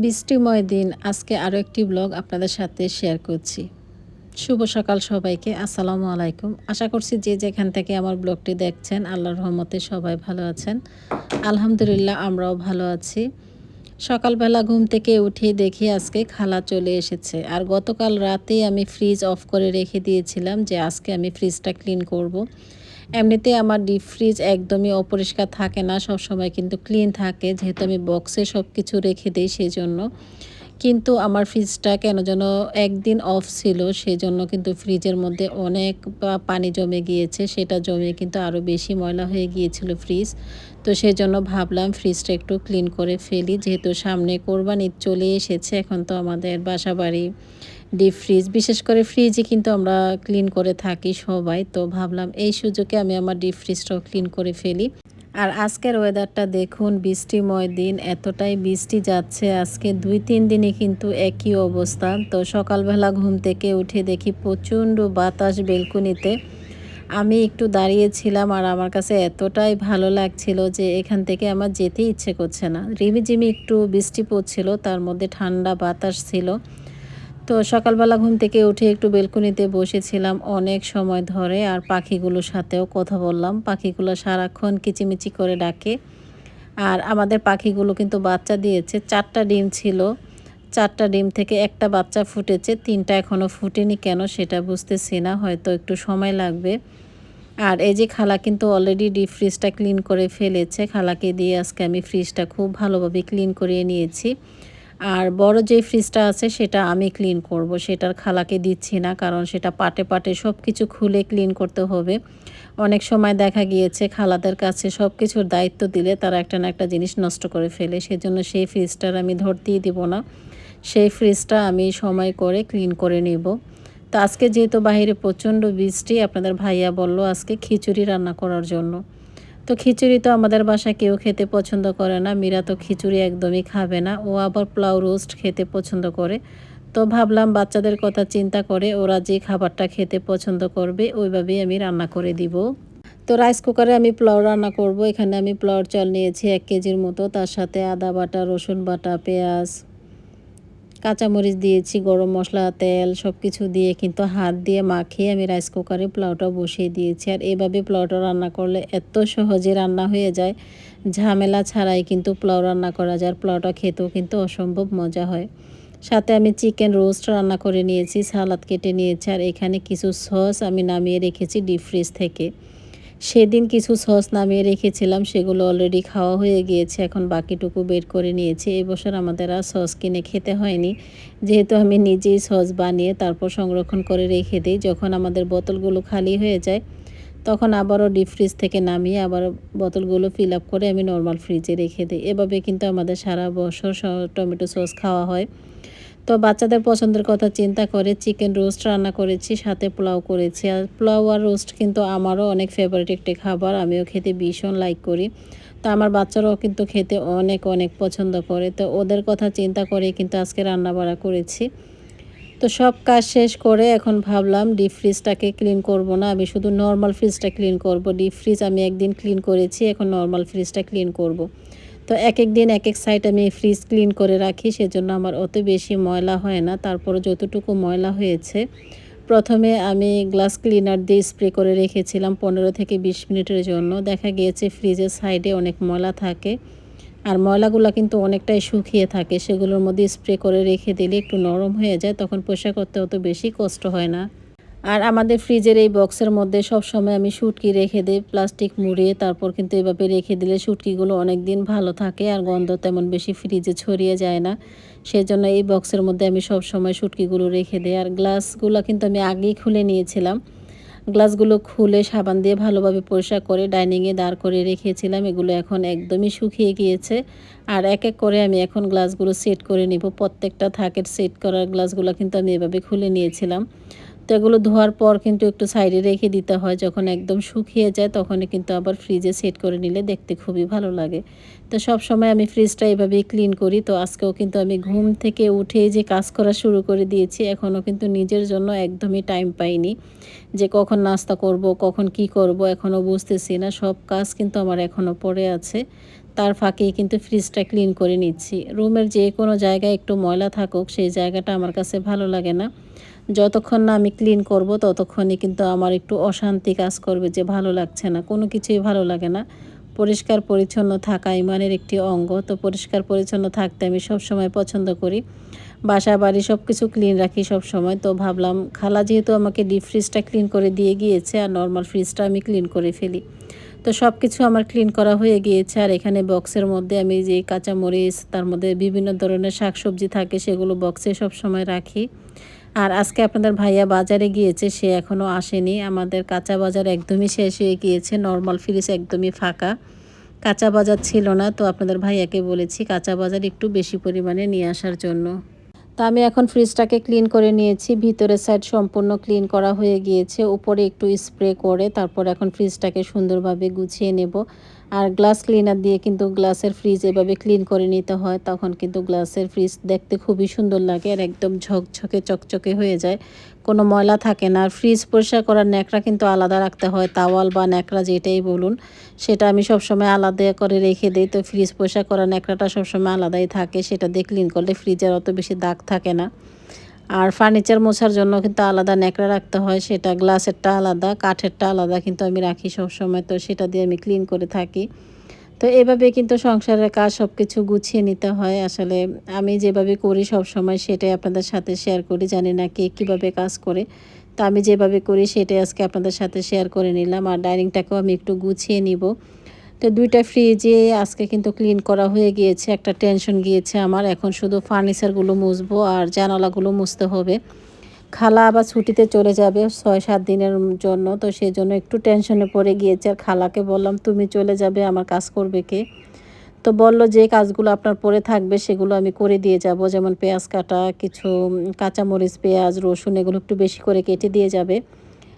বৃষ্টিময় দিন। আজকে আরও একটি ব্লগ আপনাদের সাথে শেয়ার করছি। শুভ সকাল সবাইকে। আসসালামু আলাইকুম। আশা করছি যে যেখান থেকে আমার ব্লগটি দেখছেন, আল্লাহর রহমতে সবাই ভালো আছেন। আলহামদুলিল্লাহ, আমরাও ভালো আছি। সকালবেলা ঘুম থেকে উঠে দেখি আজকে খালা চলে এসেছে। আর গতকাল রাতেই আমি ফ্রিজ অফ করে রেখে দিয়েছিলাম যে আজকে আমি ফ্রিজটা ক্লিন করব। এমনিতে আমার ডিপ ফ্রিজ একদমই অপরিষ্কার থাকে না সব সময় কিন্তু ক্লিন থাকে। যেহেতু আমি বক্সে সব কিছু রেখে দিই সেই জন্য কিন্তু আমার ফ্রিজটা কেন যেন একদিন অফ ছিল সেই জন্য কিন্তু ফ্রিজের মধ্যে অনেক পানি জমে গিয়েছে। সেটা জমে কিন্তু আরও বেশি ময়লা হয়ে গিয়েছিল ফ্রিজ তো সেই জন্য ভাবলাম ফ্রিজটা একটু ক্লিন করে ফেলি। যেহেতু সামনে কোরবানি চলে এসেছে, এখন তো আমাদের বাসা বাড়ি ডিপ ফ্রিজ বিশেষ করে ফ্রিজই কিন্তু আমরা ক্লিন করে থাকি সবাই। তো ভাবলাম এই সুযোগে আমি আমার ডিপ ফ্রিজটাও ক্লিন করে ফেলি। আর আজকের ওয়েদারটা দেখুন, বৃষ্টিময় দিন, এতটাই বৃষ্টি যাচ্ছে আজকে। দুই, তিন দিনে কিন্তু একই অবস্থা। তো সকালবেলা ঘুম থেকে উঠে দেখি প্রচণ্ড বাতাস বেলকুনিতে। আমি একটু দাঁড়িয়েছিলাম আর আমার কাছে এতটাই ভালো লাগছিল যে এখান থেকে আমার যেতে ইচ্ছে করছে না। রিমিঝিমি একটু বৃষ্টি পড়ছিল, তার মধ্যে ঠান্ডা বাতাস ছিল। তো সকালবেলা ঘুম থেকে উঠে একটু বেলকুনিতে বসেছিলাম অনেক সময় ধরে, আর পাখিগুলোর সাথেও কথা বললাম। পাখিগুলো সারাক্ষণ কিচিমিচি করে ডাকে। আর আমাদের পাখিগুলো কিন্তু বাচ্চা দিয়েছে। চারটা ডিম ছিল। চারটা ডিম থেকে একটা বাচ্চা ফুটেছে। তিনটা এখনও ফুটেনি কেন সেটা বুঝতেছি না, হয়তো একটু সময় লাগবে। আর এই যে খালা কিন্তু অলরেডি ডিপ ফ্রিজটা ক্লিন করে ফেলেছে। খালাকে দিয়ে আজকে আমি ফ্রিজটা খুব ভালোভাবে ক্লিন করিয়ে নিয়েছি। আর বড় যে ফ্রিজটা আছে সেটা আমি ক্লিন করব, সেটার খালাকে দিচ্ছি না, কারণ সেটা পাটে পাটে সব কিছু খুলে ক্লিন করতে হবে। অনেক সময় দেখা গিয়েছে খালাদের কাছে সব কিছুর দায়িত্ব দিলে তারা একটা না একটা জিনিস নষ্ট করে ফেলে, সেজন্য সেই ফ্রিজটার আমি ধরতেই দিব না। সেই ফ্রিজটা আমি সময় করে ক্লিন করে নেব। তো আজকে যেহেতু বাইরে প্রচণ্ড বৃষ্টি, আপনাদের ভাইয়া বলল আজকে খিচুড়ি রান্না করার জন্য। তো খিচুড়ি তো আমাদের বাসায় কেউ খেতে পছন্দ করে না। মীরা তো খিচুড়ি একদমই খাবে না। ও আবার পোলাও রোস্ট খেতে পছন্দ করে। তো ভাবলাম বাচ্চাদের কথা চিন্তা করে ওরা যে খাবারটা খেতে পছন্দ করবে, ওইভাবেই আমি রান্না করে দিব। তো রাইস কুকারে আমি পোলাও রান্না করব। এখানে আমি পোলাওর চাল নিয়েছি এক কেজির মতো। তার সাথে আদা বাটা, রসুন বাটা, পেঁয়াজ কাঁচামরিচ দিয়েছি, গরম মশলা, তেল সব কিছু দিয়ে কিন্তু হাত দিয়ে মাখিয়ে আমি রাইস কুকারে পোলাওটা বসিয়ে দিয়েছি। আর এভাবে পোলাওটা রান্না করলে এত সহজে রান্না হয়ে যায়, ঝামেলা ছাড়াই কিন্তু পোলাও রান্না করা যায়। আর পোলাওটা খেতেও কিন্তু অসম্ভব মজা হয়। সাথে আমি চিকেন রোস্ট রান্না করে নিয়েছি, সালাদ কেটে নিয়েছি। আর এখানে কিছু সস আমি নামিয়ে রেখেছি ডিপ ফ্রিজ থেকে। সেদিন কিছু সস নামিয়ে রেখেছিলাম, সেগুলো অলরেডি খাওয়া হয়ে গিয়েছে, এখন বাকিটুকু বের করে নিয়েছি। এই বছর আমাদের আর সস কিনে খেতে হয়নি। যেহেতু আমি নিজেই সস বানিয়ে তারপর সংরক্ষণ করে রেখে দিই, যখন আমাদের বোতলগুলো খালি হয়ে যায়, তখন আবারও ডিপ ফ্রিজ থেকে নামিয়ে আবার বোতলগুলো ফিল আপ করে আমি নর্মাল ফ্রিজে রেখে দিই। এভাবে কিন্তু আমাদের সারা বছর টমেটো সস খাওয়া হয়। তো বাচ্চাদের পছন্দের কথা চিন্তা করে চিকেন রোস্ট রান্না করেছি, সাথে পোলাও করেছি। আর পোলাও আর রোস্ট কিন্তু আমারও অনেক ফেভারিট একটি খাবার, আমিও খেতে ভীষণ লাইক করি। তো আমার বাচ্চারাও কিন্তু খেতে অনেক অনেক পছন্দ করে। তো ওদের কথা চিন্তা করে কিন্তু আজকে রান্না বাড়া করেছি। তো সব কাজ শেষ করে এখন ভাবলাম ডিপ ফ্রিজটাকে ক্লিন করব না, আমি শুধু নর্মাল ফ্রিজটা ক্লিন করব। ডিপ ফ্রিজ আমি একদিন ক্লিন করেছি, এখন নর্মাল ফ্রিজটা ক্লিন করব। তো এক এক দিন এক এক সাইড আমি ফ্রিজ ক্লিন করে রাখি, সেজন্য আমার অত বেশি ময়লা হয় না। তারপর যতটুকু ময়লা হয়েছে, প্রথমে আমি গ্লাস ক্লিনার দিয়ে স্প্রে করে রেখেছিলাম পনেরো থেকে বিশ মিনিটের জন্য। দেখা গিয়েছে ফ্রিজের সাইডে অনেক ময়লা থাকে, আর ময়লাগুলো কিন্তু অনেকটাই শুকিয়ে থাকে। সেগুলোর মধ্যে স্প্রে করে রেখে দিলে একটু নরম হয়ে যায়, তখন পোশাক করতে অত বেশি কষ্ট হয় না। আর আমাদের ফ্রিজের এই বক্সের মধ্যে সব সময় আমি শুটকি রেখে দিই, প্লাস্টিক মুড়িয়ে তারপর কিন্তু এভাবে রেখে দিলে শুটকিগুলো অনেক দিন ভালো থাকে আর গন্ধ তেমন বেশি ফ্রিজে ছড়িয়ে যায় না। সেজন্য এই বক্সের মধ্যে আমি সব সময় শুটকিগুলো রেখে দিই আর গ্লাসগুলো কিন্তু আমি আগেই খুলে নিয়েছিলাম। গ্লাসগুলো খুলে সাবান দিয়ে ভালোভাবে পরিষ্কার করে ডাইনিংয়ে দাঁড় করে রেখেছিলাম, এগুলো এখন একদমই শুকিয়ে গিয়েছে। আর এক এক করে আমি এখন গ্লাসগুলো সেট করে নিব, প্রত্যেকটা থাকের সেট করার গ্লাসগুলো কিন্তু আমি এভাবে খুলে নিয়েছিলাম। তো এগুলো ধোয়ার পর কিন্তু একটু সাইডে রেখে দিতে হয়। যখন একদম শুকিয়ে যায় তখনই কিন্তু আবার ফ্রিজে সেট করে নিলে দেখতে খুবই ভালো লাগে। তো সব সময় আমি ফ্রিজটা এভাবেই ক্লিন করি। তো আজকেও কিন্তু আমি ঘুম থেকে উঠে যে কাজ করা শুরু করে দিয়েছি, এখনও কিন্তু নিজের জন্য একদমই টাইম পাইনি। যে কখন নাস্তা করব, কখন কি করব এখনও বুঝতেছি না। সব কাজ কিন্তু আমার এখনও পড়ে আছে। তার ফাঁকেই কিন্তু ফ্রিজটা ক্লিন করে নিচ্ছি। রুমের যে কোনো জায়গায় একটু ময়লা থাকুক, সেই জায়গাটা আমার কাছে ভালো লাগে না। যতক্ষণ না আমি ক্লিন করব, ততক্ষণই কিন্তু আমার একটু অশান্তি কাজ করবে যে ভালো লাগছে না। কোনো কিছুই ভালো লাগে না। পরিষ্কার পরিচ্ছন্ন থাকা ইমানের একটি অঙ্গ। তো পরিষ্কার পরিচ্ছন্ন থাকতে আমি সব সময় পছন্দ করি। বাসা, বাড়ি সব কিছু ক্লিন রাখি সব সময় তো ভাবলাম, খালা যেহেতু আমাকে ডিপ ফ্রিজটা ক্লিন করে দিয়ে গিয়েছে আর নর্মাল ফ্রিজটা আমি ক্লিন করে ফেলি। তো সব কিছু আমার ক্লিন করা হয়ে গিয়েছে আর এখানে বক্সের মধ্যে আমি যে কাঁচামরিচ, তার মধ্যে বিভিন্ন ধরনের শাকসবজি থাকে, সেগুলো বক্সে সব সময় রাখি। আর আজকে আপনাদের ভাইয়া বাজারে গিয়েছে, সে এখনও আসেনি। আমাদের কাঁচা বাজার একদমই শেষ হয়ে গিয়েছে নর্মাল ফ্রিজ একদমই ফাঁকা। কাঁচা বাজার ছিল না, তো আপনাদের ভাইয়াকে বলেছি কাঁচা বাজার একটু বেশি পরিমাণে নিয়ে আসার জন্য। তা আমি এখন ফ্রিজটাকে ক্লিন করে নিয়েছি। ভিতরের সাইড সম্পূর্ণ ক্লিন করা হয়ে গিয়েছে। উপরে একটু স্প্রে করে তারপর এখন ফ্রিজটাকে সুন্দরভাবে গুছিয়ে নেব। আর গ্লাস ক্লিনার দিয়ে কিন্তু গ্লাসের ফ্রিজ এভাবে ক্লিন করে নিতে হয়, তখন কিন্তু গ্লাসের ফ্রিজ দেখতে খুবই সুন্দর লাগে আর একদম ঝকঝকে, চকচকে হয়ে যায়। কোনো ময়লা থাকে না। আর ফ্রিজ পরিষ্কার করার ন্যাকড়া কিন্তু আলাদা রাখতে হয় তাওয়াল বা ন্যাকড়া যেটাই বলুন। সেটা আমি সবসময় আলাদা করে রেখে দিই। তো ফ্রিজ পরিষ্কার করার ন্যাকড়াটা সবসময় আলাদাই থাকে। সেটা দিয়ে ক্লিন করলে ফ্রিজের অত বেশি দাগ থাকে না। আর ফার্নিচার মোছার জন্য কিন্তু আলাদা ন্যাকড়া রাখতে হয়। সেটা গ্লাসেরটা আলাদা, কাঠেরটা আলাদা কিন্তু আমি রাখি সবসময়। তো সেটা দিয়ে আমি ক্লিন করে থাকি। তো এভাবে কিন্তু সংসারের কাজ সব কিছু গুছিয়ে নিতে হয়। আসলে আমি যেভাবে করি সব সময় সেটাই আপনাদের সাথে শেয়ার করি। জানি না কে কীভাবে কাজ করে। তো আমি যেভাবে করি সেটাই আজকে আপনাদের সাথে শেয়ার করে নিলাম। আর ডাইনিংটাকেও আমি একটু গুছিয়ে নিব। তো দুইটা ফ্রিজে আজকে কিন্তু ক্লিন করা হয়ে গিয়েছে। একটা টেনশন গিয়েছে আমার। এখন শুধু ফার্নিচারগুলো মুছবো আর জানালাগুলো মুছতে হবে। খালা আবার ছুটিতে চলে যাবে ছয়, সাত দিনের জন্য, তো সেই জন্য একটু টেনশনে পড়ে গিয়েছে। আর খালাকে বললাম, তুমি চলে যাবে, আমার কাজ করবে কে? তো বলল, যে কাজগুলো আপনার পরে থাকবে, সেগুলো আমি করে দিয়ে যাব। যেমন পেঁয়াজ কাটা, কিছু কাঁচামরিচ, পেঁয়াজ, রসুন, এগুলো একটু বেশি করে কেটে দিয়ে যাবে।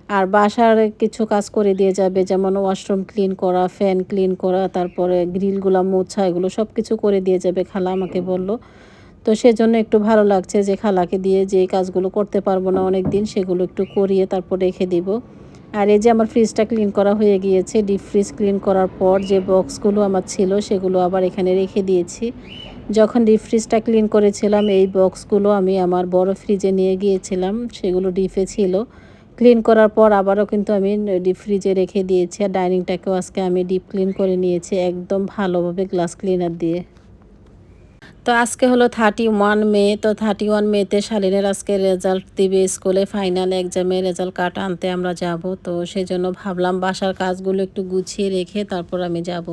আর বাসার কিছু কাজ করে দিয়ে যাবে, যেমন ওয়াশরুম ক্লিন করা, ফ্যান ক্লিন করা, তারপরে গ্রিলগুলো মোছা, এগুলো সব কিছু করে দিয়ে যাবে। খালা আমাকে বলল তো সেজন্য একটু ভালো লাগছে যে খালাকে দিয়ে যে কাজগুলো করতে পারব না অনেক দিন সেগুলো একটু করিয়ে তারপর রেখে দিব। আর এই যে আমার ফ্রিজটা ক্লিন করা হয়ে গিয়েছে ডিপ ফ্রিজ ক্লিন করার পর যে বক্সগুলো আমার ছিল, সেগুলো আবার এখানে রেখে দিয়েছি। যখন ডিপ ফ্রিজটা ক্লিন করেছিলাম, এই বক্সগুলো আমি আমার বড় ফ্রিজে নিয়ে গিয়েছিলাম, সেগুলো ডিপে ছিল। ক্লিন করার পর আবারও কিন্তু আমি ডিপ ফ্রিজে রেখে দিয়েছি, আর ডাইনিংটাকেও আজকে আমি ডিপ ক্লিন করে নিয়েছি, একদম ভালোভাবে গ্লাস ক্লিনার দিয়ে। তো আজকে হলো থার্টি ওয়ান মে, তো থার্টি ওয়ান মেতে শালিনের আজকে রেজাল্ট দিবে স্কুলে ফাইনাল এক্সামে রেজাল্ট কার্ড আনতে আমরা যাব। তো সেজন্য ভাবলাম বাসার কাজগুলো একটু গুছিয়ে রেখে তারপর আমি যাব।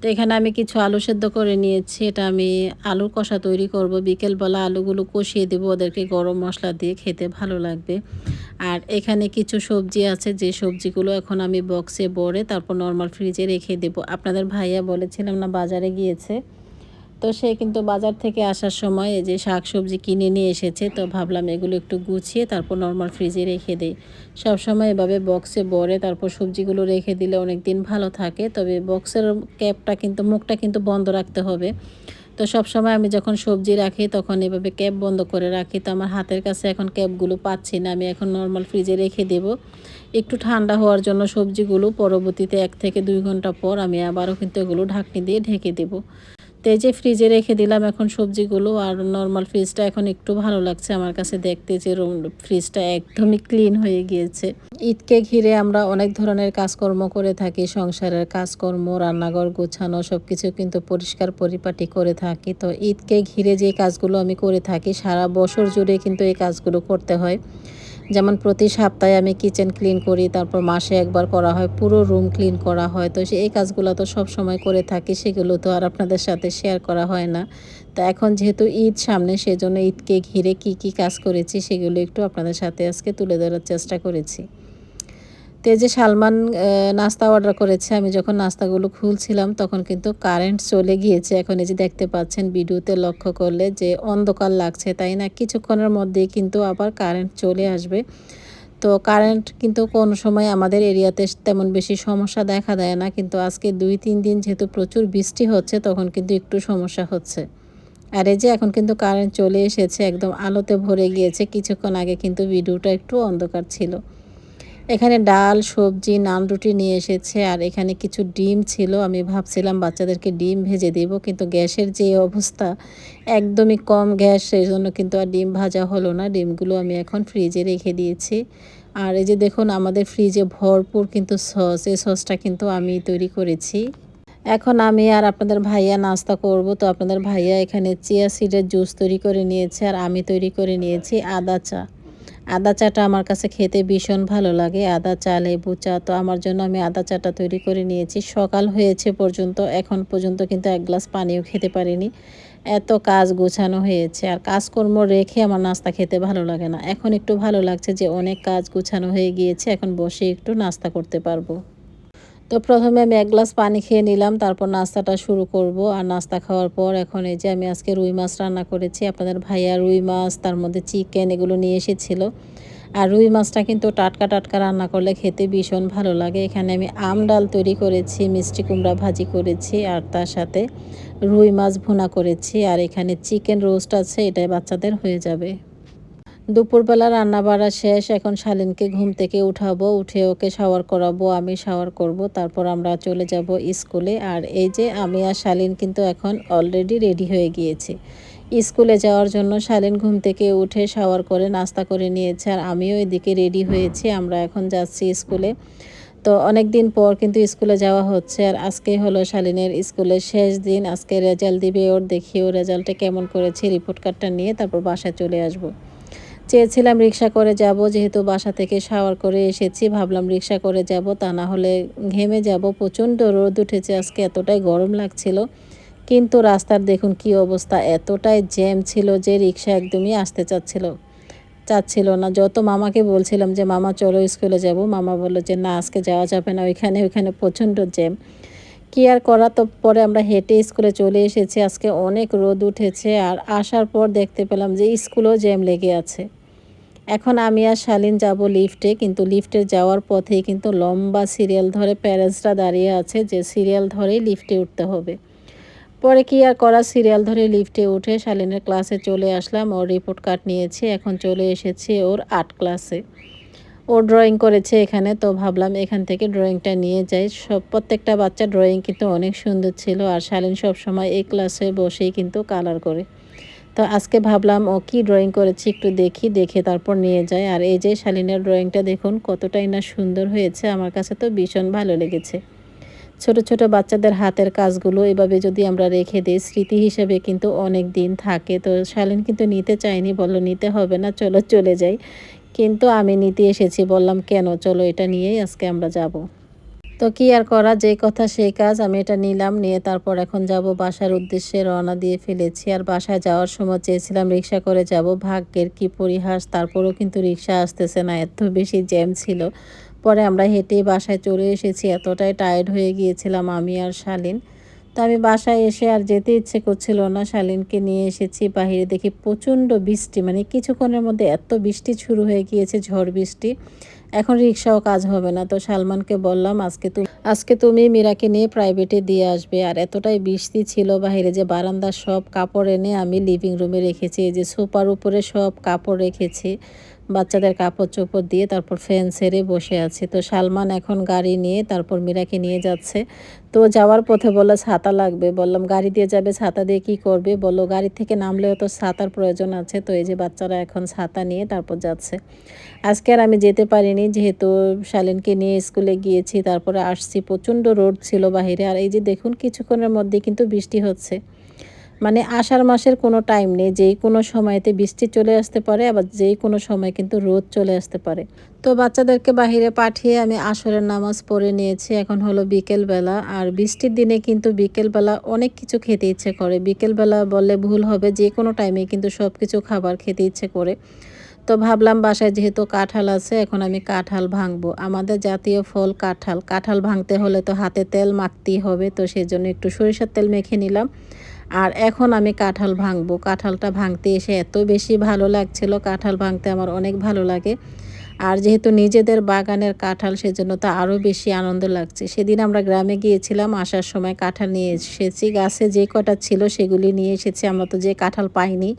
তো এখানে আমি কিছু আলু সেদ্ধ করে নিয়েছি, এটা আমি আলুর কষা তৈরি করব। বিকেলবেলা আলুগুলো কষিয়ে দেবো, ওদেরকে গরম মশলা দিয়ে খেতে ভালো লাগবে। আর এখানে কিছু সবজি আছে, যে সবজিগুলো এখন আমি বক্সে ভরে তারপর নর্মাল ফ্রিজে রেখে দেবো। আপনাদের ভাইয়া বলেছিলাম না বাজারে গিয়েছে? তো সে কিন্তু বাজার থেকে আসার সময় যে শাক সবজি কিনে নিয়ে এসেছে, তো ভাবলাম এগুলো একটু গুছিয়ে তারপর নর্মাল ফ্রিজে রেখে দিই। সবসময় এভাবে বক্সে বরে তারপর সবজিগুলো রেখে দিলে অনেক দিন ভালো থাকে, তবে বক্সের ক্যাপটা কিন্তু, মুখটা কিন্তু বন্ধ রাখতে হবে। তো সব সময় আমি যখন সবজি রাখি তখন এভাবে ক্যাপ বন্ধ করে রাখি, তো আমার হাতের কাছে এখন ক্যাপগুলো পাচ্ছি না, আমি এখন নর্মাল ফ্রিজে রেখে দেব। একটু ঠান্ডা হওয়ার জন্য সবজিগুলো পরবর্তীতে এক থেকে দুই ঘণ্টা পর আমি আবারও কিন্তু এগুলো ঢাকনি দিয়ে ঢেকে দেবো। তো যে ফ্রিজে রেখে দিলাম এখন সবজিগুলো আর নর্মাল ফ্রিজটা এখন একটু ভালো লাগছে আমার কাছে দেখতে যে ফ্রিজটা একদমই ক্লিন হয়ে গিয়েছে। ঈদকে ঘিরে আমরা অনেক ধরনের কাজকর্ম করে থাকি, সংসারের কাজকর্ম, রান্নাঘর গোছানো সব কিছু কিন্তু পরিষ্কার পরিপাটি করে থাকি। তো ঈদকে ঘিরে যে কাজগুলো আমি করে থাকি, সারা বছর জুড়ে কিন্তু এই কাজগুলো করতে হয়। যেমন প্রতি সপ্তাহে আমি কিচেন ক্লিন করি, তারপর মাসে একবার করা হয়, পুরো রুম ক্লিন করা হয়। তো এই কাজগুলো তো সব সময় করে থাকি, সেগুলো তো আর আপনাদের সাথে শেয়ার করা হয় না। তো এখন যেহেতু ঈদ সামনে, সেজন্য ঈদকে ঘিরে কি কি কাজ করেছি, সেগুলো একটু আপনাদের সাথে আজকে তুলে ধরার চেষ্টা করেছি। তো যে সালমান নাস্তা অর্ডার করেছে, আমি যখন নাস্তাগুলো খুলছিলাম, তখন কিন্তু কারেন্ট চলে গিয়েছে। এখন এই যে দেখতে পাচ্ছেন, ভিডিওতে লক্ষ্য করলে যে অন্ধকার লাগছে, তাই না? কিছুক্ষণের মধ্যেই কিন্তু আবার কারেন্ট চলে আসবে। তো কারেন্ট কিন্তু কোনো সময় আমাদের এরিয়াতে তেমন বেশি সমস্যা দেখা দেয় না, কিন্তু আজকে দুই, তিন দিন যেহেতু প্রচুর বৃষ্টি হচ্ছে, তখন কিন্তু একটু সমস্যা হচ্ছে। আর এই যে এখন কিন্তু কারেন্ট চলে এসেছে, একদম আলোতে ভরে গিয়েছে, কিছুক্ষণ আগে কিন্তু ভিডিওটা একটু অন্ধকার ছিল। এখানে ডাল, সবজি নান রুটি নিয়ে এসেছে আর এখানে কিছু ডিম ছিল। আমি ভাবছিলাম বাচ্চাদেরকে ডিম ভেজে দিব, কিন্তু গ্যাসের যে অবস্থা একদমই কম গ্যাস সেই জন্য কিন্তু আর ডিম ভাজা হলো না। ডিমগুলো আমি এখন ফ্রিজে রেখে দিয়েছি। আর এই যে দেখুন, আমাদের ফ্রিজে ভরপুর কিন্তু সস, এই সসটা কিন্তু আমি তৈরি করেছি। এখন আমি আর আপনাদের ভাইয়া নাস্তা করব। তো আপনাদের ভাইয়া এখানে চিয়া সিডের জুস তৈরি করে নিয়েছে আর আমি তৈরি করে নিয়েছি আদা চা। আদা চাটা আমার কাছে খেতে ভীষণ ভালো লাগে। আদা চা লেবু, চা তো আমার জন্য আমি আদা চাটা তৈরি করে নিয়েছি। সকাল হয়েছে পর্যন্ত, এখন পর্যন্ত কিন্তু এক গ্লাস পানিও খেতে পারিনি। এত কাজ গোছানো হয়েছে আর কাজকর্ম রেখে আমার নাস্তা খেতে ভালো লাগে না। এখন একটু ভালো লাগছে যে অনেক কাজ গোছানো হয়ে গিয়েছে, এখন বসে একটু নাস্তা করতে পারব। তো প্রথমে আমি এক গ্লাস পানি খেয়ে নিলাম, তারপর নাস্তাটা শুরু করব। আর নাস্তা খাওয়ার পর এখন এই যে আমি আজকে রুই মাছ রান্না করেছি, আপনাদের ভাইয়া রুই মাছ, তার মধ্যে চিকেন এগুলো নিয়ে এসেছিল। আর রুই মাছটা কিন্তু টাটকা টাটকা রান্না করলে খেতে ভীষণ ভালো লাগে। এখানে আমি আম ডাল তৈরি করেছি, মিষ্টি কুমড়া ভাজি করেছি, আর তার সাথে রুই মাছ ভুনা করেছি। আর এখানে চিকেন রোস্ট আছে, এটাই বাচ্চাদের হয়ে যাবে। দুপুরবেলা রান্না বাড়া শেষ, এখন শালিনকে ঘুম থেকে উঠাবো, উঠে ওকে শাওয়ার করাবো, আমি শাওয়ার করব, তারপর আমরা চলে যাব স্কুলে। আর এই যে আমি আর শালিন কিন্তু এখন অলরেডি রেডি হয়ে গিয়েছি। স্কুলে যাওয়ার জন্য শালিন ঘুম থেকে উঠে শাওয়ার করে নাস্তা করে নিয়েছে, আর আমিও এদিকে রেডি হয়েছি, আমরা এখন যাচ্ছি স্কুলে। তো অনেক দিন পর কিন্তু স্কুলে যাওয়া হচ্ছে, আর আজকে হলো শালিনের স্কুলের শেষ দিন। আজকে রেজাল্ট দিবে ওর দেখি ও রেজাল্টে কেমন করেছে রিপোর্ট কার্ডটা নিয়ে তারপর বাসায় চলে আসব। চেয়েছিলাম রিক্সা করে যাব, যেহেতু বাসা থেকে শাওয়ার করে এসেছি, ভাবলাম রিক্সা করে যাব, তা না হলে ঘেমে যাব। প্রচণ্ড রোদ উঠেছে, আজকে এতটাই গরম লাগছিল। কিন্তু রাস্তার দেখুন কি অবস্থা, এতটাই জ্যাম ছিল যে রিক্সা একদমই আসতে চাচ্ছিল চাচ্ছিল না। যত মামাকে বলছিলাম যে, মামা চলো স্কুলে যাব, মামা বলল যে, না, আজকে যাওয়া যাবে না, ওইখানে ওইখানে প্রচণ্ড জ্যাম। কি আর করা? তো পরে আমরা হেঁটে স্কুলে চলে এসেছি। আজকে অনেক রোদ উঠেছে আর আসার পর দেখতে পেলাম যে স্কুলেও জ্যাম লেগে আছে। এখন আমি আর শালিন যাব লিফটে, কিন্তু লিফটে যাওয়ার পথেই কিন্তু লম্বা সিরিয়াল ধরে প্যারেন্টসরা দাঁড়িয়ে আছে যে সিরিয়াল ধরেই লিফটে উঠতে হবে। পরে কি আর করা? সিরিয়াল ধরে লিফটে উঠে শালিনের ক্লাসে চলে আসলাম। ওর রিপোর্ট কার্ড নিয়েছি। এখন চলে এসেছি ওর আর্ট ক্লাসে। ও ড্রয়িং করেছে এখানে, তো ভাবলাম এখান থেকে ড্রয়িংটা নিয়ে যাই। সব প্রত্যেকটা বাচ্চা ড্রয়িং কিন্তু অনেক সুন্দর ছিল আর শালীন সবসময় এই ক্লাসে বসেই কিন্তু কালার করে। তো আজকে ভাবলাম, ও কি ড্রয়িং করেছি একটু দেখি, দেখে তারপর নিয়ে যায় আর এই যে শালিনের ড্রয়িংটা দেখুন, কতটাই না সুন্দর হয়েছে, আমার কাছে তো ভীষণ ভালো লেগেছে। ছোট ছোট বাচ্চাদের হাতের কাজগুলো এভাবে যদি আমরা রেখে দিই, স্মৃতি হিসেবে কিন্তু অনেক দিন থাকে। তো শালিন কিন্তু নিতে চায়নি, বলল নিতে হবে না, চলো চলে যাই। কিন্তু আমি নিতে এসেছি, বললাম, কেন? চলো এটা নিয়েই আজকে আমরা যাব। তো কি আর করা? যে কথা সেই কাজ, আমি এটা নিলাম, নিয়ে তারপর এখন যাব বাসার উদ্দেশ্যে রওনা দিয়ে ফেলেছি। আর বাসায় যাওয়ার সময় চেয়েছিলাম রিক্সা করে যাব। ভাগ্যের কি পরিহাস, তারপরও কিন্তু রিক্সা আসতেছে না, এত বেশি জ্যাম ছিল। পরে আমরা হেঁটে বাসায় চলে এসেছি, এতটাই টায়ার্ড হয়ে গিয়েছিলাম আমি আর শালিন। তো আমি বাসায় এসে আর যেতে ইচ্ছে করছিল না। শালিনকে নিয়ে এসেছি, বাহিরে দেখি প্রচণ্ড বৃষ্টি মানে কিছুক্ষণের মধ্যে এত বৃষ্টি শুরু হয়ে গিয়েছে, ঝড় বৃষ্টি। এখন রিক্সাও কাজ হবে না। তো সালমানকে বললাম, আজকে তুমি আজকে তুমি মীরাকে নিয়ে প্রাইভেটে দিয়ে আসবে। আর এতটাই বৃষ্টি ছিল বাহিরে যে বারান্দার সব কাপড় এনে আমি লিভিং রুমে রেখেছি। এই যে সোফার উপরে সব কাপড় রেখেছি। বাচ্চাদের কাপড় চোপড় দিয়ে তারপর ফ্যান সেরে বসে আছে। তো সালমান এখন গাড়ি নিয়ে তারপর মীরাকে নিয়ে যাচ্ছে। তো যাওয়ার পথে বলল, ছাতা লাগবে। বললাম, গাড়ি দিয়ে যাবে, ছাতা দিয়ে কি করবে? বলল, গাড়ি থেকে নামলেও তো ছাতার প্রয়োজন আছে। তো এই যে বাচ্চারা এখন ছাতা নিয়ে তারপর যাচ্ছে। আজকে আর আমি যেতে পারিনি, যেহেতু শালিনকে নিয়ে স্কুলে গিয়েছি, তারপরে আসছি। প্রচণ্ড রোড ছিল বাহিরে। আর এই যে দেখুন, কিছুক্ষণের মধ্যে কিন্তু বৃষ্টি হচ্ছে। মানে আষাঢ় মাসের কোনো টাইম নেই, যেই কোনো সময়তে বৃষ্টি চলে আসতে পারে, আবার যেই কোনো সময় কিন্তু রোদ চলে আসতে পারে। তো বাচ্চাদেরকে বাহিরে পাঠিয়ে আমি আসরের নামাজ পড়ে নিয়েছি, এখন হলো বিকেলবেলা। আর বৃষ্টির দিনে কিন্তু বিকেলবেলা অনেক কিছু খেতে ইচ্ছে করে। বিকেলবেলা বললে ভুল হবে, যে কোনো টাইমে কিন্তু সব কিছু খাবার খেতে ইচ্ছে করে। তো ভাবলাম বাসায় যেহেতু কাঁঠাল আছে, এখন আমি কাঁঠাল ভাঙবো। আমাদের জাতীয় ফল কাঁঠাল। কাঁঠাল ভাঙতে হলে তো হাতে তেল মাখতেই হবে, তো সেজন্য একটু সরিষার তেল মেখে নিলাম। আর এখন আমি কাঁঠাল ভাঙবো। কাঁঠালটা ভাঙতে এসে এত বেশি ভালো লাগছিল, কাঁঠাল ভাঙতে আমার অনেক ভালো লাগে। আর যেহেতু নিজেদের বাগানের কাঁঠাল, সেজন্য তো আরও বেশি আনন্দ লাগছে। সেদিন আমরা গ্রামে গিয়েছিলাম, আসার সময় কাঁঠাল নিয়ে এসেছি। গাছে যে কটা ছিল সেগুলি নিয়ে এসেছি। আমরা তো যে কাঁঠাল পাইনি।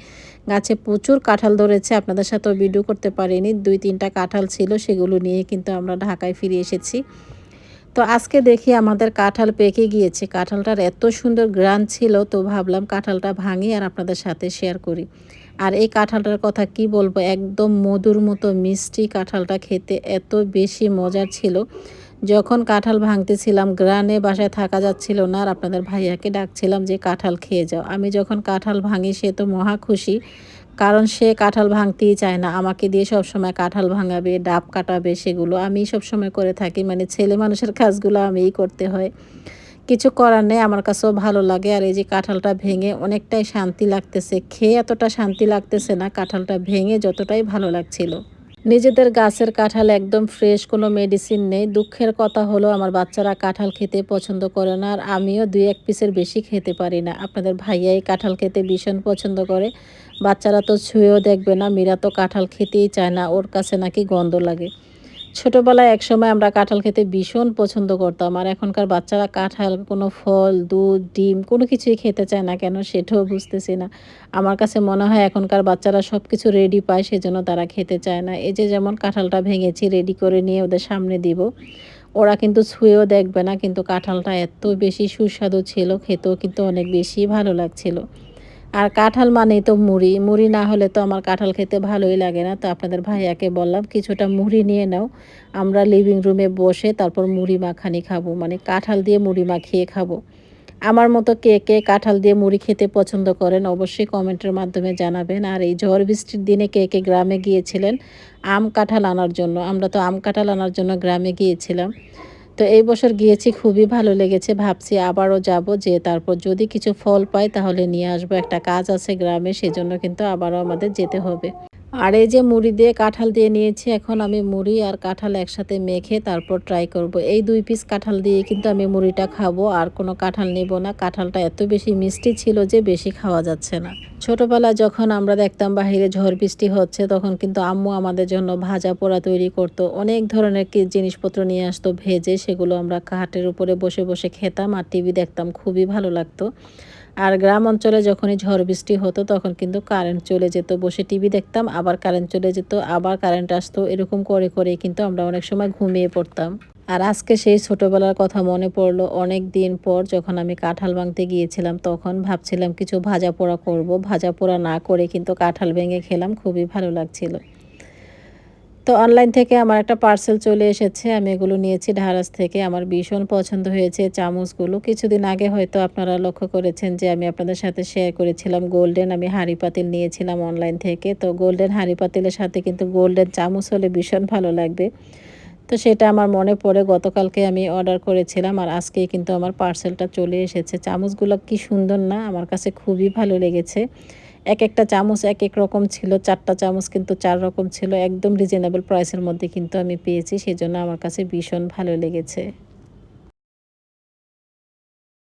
গাছে প্রচুর কাঁঠাল ধরেছে, আপনাদের সাথেও ভিডিও করতে পারিনি। দুই তিনটা কাঁঠাল ছিল, সেগুলো নিয়ে কিন্তু আমরা ঢাকায় ফিরে এসেছি। তো আজকে দেখি আমাদের কাঁঠাল পেকে গিয়েছে। কাঁঠালটার এত সুন্দর গ্রান ছিল, তো ভাবলাম কাঁঠালটা ভাঙি আর আপনাদের সাথে শেয়ার করি। আর এই কাঁঠালটার কথা কি বলব, একদম মধুর মতো মিষ্টি কাঁঠালটা খেতে এত বেশি মজার ছিল। যখন কাঁঠাল ভাঙতেছিলাম, গ্রানে বাসায় থাকা যাচ্ছিল না আর আপনাদের ভাইয়াকে ডাকছিলাম যে, কাঁঠাল খেয়ে যাও। আমি যখন কাঁঠাল ভাঙি, সে তো মহা খুশি। কারণ সে কাঁঠাল ভাঙতেই চায় না। আমাকে দিয়ে সব সময় কাঁঠাল ভাঙাবে, ডাব কাটাবে, সেগুলো আমি সব সময় করে থাকি। মানে ছেলে মানুষের কাজগুলো আমিই করতে হয়। কিছু করার নেই, আমার কাছেও ভালো লাগে। আর এই যে কাঁঠালটা ভেঙে অনেকটাই শান্তি লাগতেছে। খেয়ে এতটা শান্তি লাগতেছে না, কাঁঠালটা ভেঙে যতটাই ভালো লাগছিল। নিজেদের গাছের কাঁঠাল একদম ফ্রেশ, কোনো মেডিসিন নেই। দুঃখের কথা হলো, আমার বাচ্চারা কাঁঠাল খেতে পছন্দ করে না, আর আমিও দুই এক পিসের বেশি খেতে পারি না। আপনাদের ভাইয়াই কাঁঠাল খেতে ভীষণ পছন্দ করে। বাচ্চারা তো ছুঁয়েও দেখবে না, মীরা তো কাঁঠাল খেতেই চায় না, ওর কাছে নাকি গন্ধ লাগে। ছোটোবেলায় একসময় আমরা কাঁঠাল খেতে ভীষণ পছন্দ করতাম, আর এখনকার বাচ্চারা কাঁঠাল, কোনো ফল, দুধ, ডিম, কোনো কিছুই খেতে চায় না কেন সেটাও বুঝতেছি না। আমার কাছে মনে হয় এখনকার বাচ্চারা সব কিছু রেডি পায়, সেজন্য তারা খেতে চায় না। এই যে যেমন কাঁঠালটা ভেঙেছি রেডি করে নিয়ে ওদের সামনে দিব, ওরা কিন্তু ছুঁয়েও দেখবে না, কিন্তু কাঁঠালটা এত বেশি সুস্বাদু ছিল, খেতেও কিন্তু অনেক বেশি ভালো লাগছিল। আর কাঁঠাল মানেই তো মুড়ি। মুড়ি না হলে তো আমার কাঁঠাল খেতে ভালোই লাগে না। তো আপনাদের ভাইয়াকে বললাম, কিছুটা মুড়ি নিয়ে নাও। আমরা লিভিং রুমে বসে তারপর মুড়ি মাখানি খাব। মানে কাঁঠাল দিয়ে মুড়ি মাখিয়ে খাব। আমার মতো কে কে কাঁঠাল দিয়ে মুড়ি খেতে পছন্দ করেন, অবশ্যই কমেন্টের মাধ্যমে জানাবেন। আর এই ঝড় বৃষ্টির দিনে কে কে গ্রামে গিয়েছিলেন? আম কাঁঠাল আনার জন্য। আমরা তো আম কাঁঠাল আনার জন্য গ্রামে গিয়েছিলাম। তো এই বছর গিয়েছি, খুবই ভালো লেগেছে। ভাবছি আবারও যাব যে তারপর যদি কিছু ফল পাই তাহলে নিয়ে আসব। একটা কাজ আছে গ্রামে, সেজন্য কিন্তু আবারও আমাদের যেতে হবে। আর এই যে মুড়ি দিয়ে কাঁঠাল দিয়ে নিয়েছি, এখন আমি মুড়ি আর কাঁঠাল একসাথে মেখে তারপর ট্রাই করব। এই দুই পিস কাঁঠাল দিয়ে কিন্তু আমি মুড়িটা খাব, আর কোনো কাঁঠাল নেব না। কাঁঠালটা এত বেশি মিষ্টি ছিল যে বেশি খাওয়া যাচ্ছে না। ছোটোবেলায় যখন আমরা দেখতাম বাহিরে ঝড় বৃষ্টি হচ্ছে, তখন কিন্তু আম্মু আমাদের জন্য ভাজা পোড়া তৈরি করতো। অনেক ধরনের কি জিনিসপত্র নিয়ে আসতো, ভেজে সেগুলো আমরা কাঠের উপরে বসে বসে খেতাম, আর টিভি দেখতাম, খুবই ভালো লাগতো। আর গ্রাম অঞ্চলে যখনই ঝড় বৃষ্টি হতো তখন কিন্তু কারেন্ট চলে যেত। বসে টিভি দেখতাম, আবার কারেন্ট চলে যেত, আবার কারেন্ট আসতো। এরকম করে করে কিন্তু আমরা অনেক সময় ঘুমিয়ে পড়তাম। আর আজকে সেই ছোটোবেলার কথা মনে পড়ল। অনেক দিন পর যখন আমি কাঁঠাল ভাঙতে গিয়েছিলাম তখন ভাবছিলাম কিছু ভাজা পোড়া করব। ভাজা পোড়া না করে কিন্তু কাঁঠাল ভেঙে খেলাম। খুবই ভালো লাগছিল। তো অনলাইন থেকে আমার একটা পার্সেল চলে এসেছে, আমি এগুলো নিয়েছি ঢারাস থেকে। আমার ভীষণ পছন্দ হয়েছে চামচগুলো। কিছুদিন আগে হয়তো আপনারা লক্ষ্য করেছেন যে আমি আপনাদের সাথে শেয়ার করেছিলাম গোল্ডেন আমি হাঁড়ি পাতিল নিয়েছিলাম অনলাইন থেকে। তো গোল্ডেন হাঁড়ি পাতিলের সাথে কিন্তু গোল্ডেন চামচ হলে ভীষণ ভালো লাগবে। তো সেটা আমার মনে পড়ে, গতকালকে আমি অর্ডার করেছিলাম আর আজকেই কিন্তু আমার পার্সেলটা চলে এসেছে। চামচগুলো কি সুন্দর না, আমার কাছে খুবই ভালো লেগেছে। এক একটা চামচ, এক এক রকম ছিল, চারটা চামচ কিন্তু চার রকম ছিল, একদম রিজনেবল প্রাইসের মধ্যে কিন্তু আমি পেয়েছি, সেজন্য আমার কাছে ভীষণ ভালো লেগেছে।